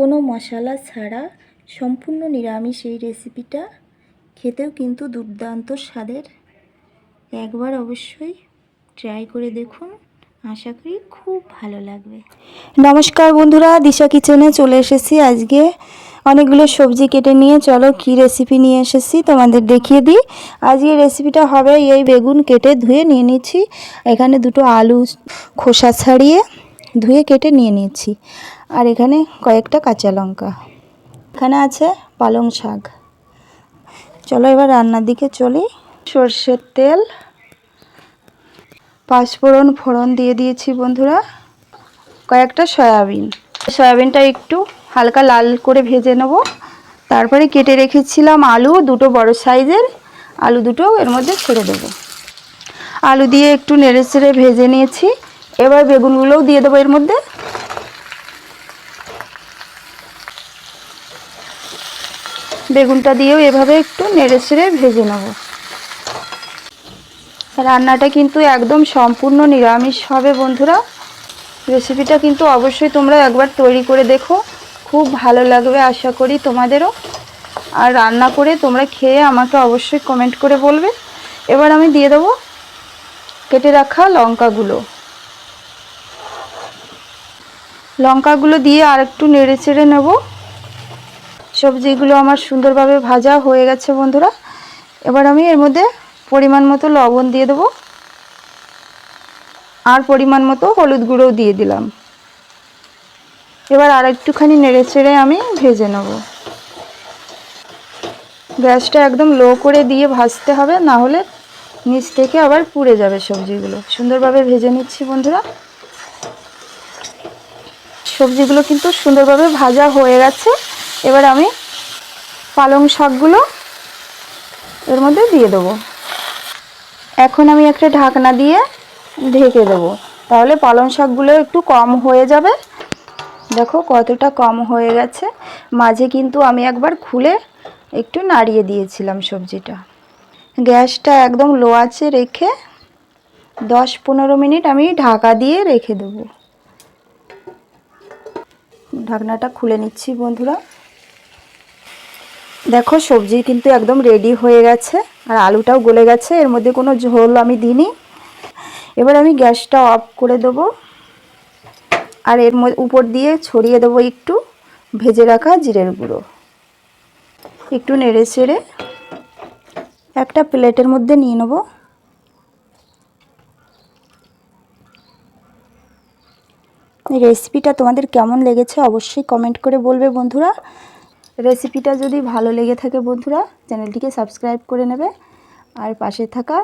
কোনো মশলা ছাড়া সম্পূর্ণ নিরামিষ এই রেসিপিটা খেতেও কিন্তু দুর্দান্ত স্বাদের। একবার অবশ্যই ট্রাই করে দেখুন। আশা করি খুব ভালো লাগবে। নমস্কার বন্ধুরা, দিশা কিচেনে চলে এসেছি। আজকে অনেকগুলো সবজি কেটে নিয়ে চলো কি রেসিপি নিয়ে এসেছি তোমাদের দেখিয়ে দিই। আজকে রেসিপিটা হবে এই বেগুন কেটে ধুয়ে নিয়ে নিচ্ছি। এখানে দুটো আলু খোসা ছাড়িয়ে ধুয়ে কেটে নিয়ে নিয়েছি। আর এখানে কয়েকটা কাঁচা লঙ্কা। এখানে আছে পালং শাক। চলো এবার রান্নার দিকে চলি। সর্ষের তেল, পাঁচফোড়ন ফোড়ন দিয়ে দিয়েছি বন্ধুরা। কয়েকটা সয়াবিন। সয়াবিনটা একটু হালকা লাল করে ভেজে নেব। তারপরে কেটে রেখেছিলাম আলু, দুটো বড় সাইজের। আলু দুটো এর মধ্যে ছেড়ে দেবো। আলু দিয়ে একটু নেড়ে চেড়ে ভেজে নিয়েছি। এবার বেগুনগুলোও দিয়ে দেবো এর মধ্যে। বেগুনটা দিয়েও এভাবে একটু নেড়ে চেড়ে ভেজে নেব। রান্নাটা কিন্তু একদম সম্পূর্ণ নিরামিষ হবে বন্ধুরা। রেসিপিটা কিন্তু অবশ্যই তোমরা একবার তৈরি করে দেখো। খুব ভালো লাগবে আশা করি তোমাদেরও। আর রান্না করে তোমরা খেয়ে আমাকে অবশ্যই কমেন্ট করে বলবে। এবার আমি দিয়ে দেবো কেটে রাখা লঙ্কাগুলো। লঙ্কাগুলো দিয়ে আর একটু নেড়ে চেড়ে নেব। সবজিগুলো আমার সুন্দরভাবে ভাজা হয়ে গেছে বন্ধুরা। এবার আমি এর মধ্যে পরিমাণ মতো লবণ দিয়ে দেবো। আর পরিমাণ মতো হলুদ গুঁড়োও দিয়ে দিলাম। এবার আর একটুখানি নেড়ে চেড়ে আমি ভেজে নেব। গ্যাসটা একদম লো করে দিয়ে ভাজতে হবে, না হলে নিচ থেকে আবার পুড়ে যাবে সবজিগুলো। সুন্দরভাবে ভেজে নিচ্ছি বন্ধুরা। সবজিগুলো কিন্তু সুন্দরভাবে ভাজা হয়ে গেছে। এবার আমি পালং শাকগুলো এর মধ্যে দিয়ে দেবো। এখন আমি একটা ঢাকনা দিয়ে ঢেকে দেবো। তাহলে পালং শাকগুলো একটু কম হয়ে যাবে। দেখো কতটা কম হয়ে গেছে। মাঝে কিন্তু আমি একবার খুলে একটু নাড়িয়ে দিয়েছিলাম সবজিটা। গ্যাসটা একদম লো আছে রেখে দশ পনেরো মিনিট আমি ঢাকা দিয়ে রেখে দেবো। ঢাকনাটা খুলে নিচ্ছি, বন্ধুরা। দেখো, সবজি কিন্তু একদম রেডি হয়ে গেছে, আর আলুটাও গলে গেছে। এর মধ্যে কোনো ঝোল আমি দিইনি। এবার আমি গ্যাসটা অফ করে দেবো। আর এর উপর দিয়ে ছড়িয়ে দেবো একটু ভেজে রাখা জিরের গুঁড়ো। একটু নেড়ে চেড়ে একটা প্লেটের মধ্যে নিয়ে নেব। রেসিপিটা তোমাদের কেমন লেগেছে অবশ্যই কমেন্ট করে বলবে বন্ধুরা। রেসিপিটা যদি ভালো লেগে থাকে বন্ধুরা চ্যানেলটিকে সাবস্ক্রাইব করে নেবে আর পাশে থাকা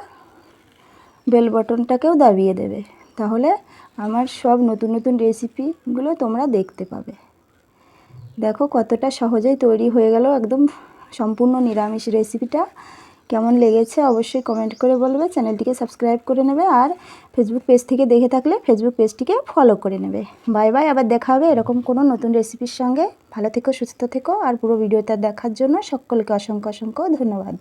বেল বটনটাকেও দাবিয়ে দেবে। তাহলে আমার সব নতুন নতুন রেসিপিগুলো তোমরা দেখতে পাবে। দেখো কতটা সহজেই তৈরি হয়ে গেল একদম সম্পূর্ণ নিরামিষ রেসিপিটা কেমন লেগেছে অবশ্যই কমেন্ট করে বলবে চ্যানেলটিকে সাবস্ক্রাইব করে নেবে আর ফেসবুক পেজ থেকে দেখে থাকলে ফেসবুক পেজটিকে ফলো করে নেবে। বাই বাই আবার দেখা হবে এরকম কোনো নতুন রেসিপির সঙ্গে। ভালো থেকো, সুস্থ থেকো, আর পুরো ভিডিওটা দেখার জন্য সকলকে অসংখ্য অসংখ্য ধন্যবাদ।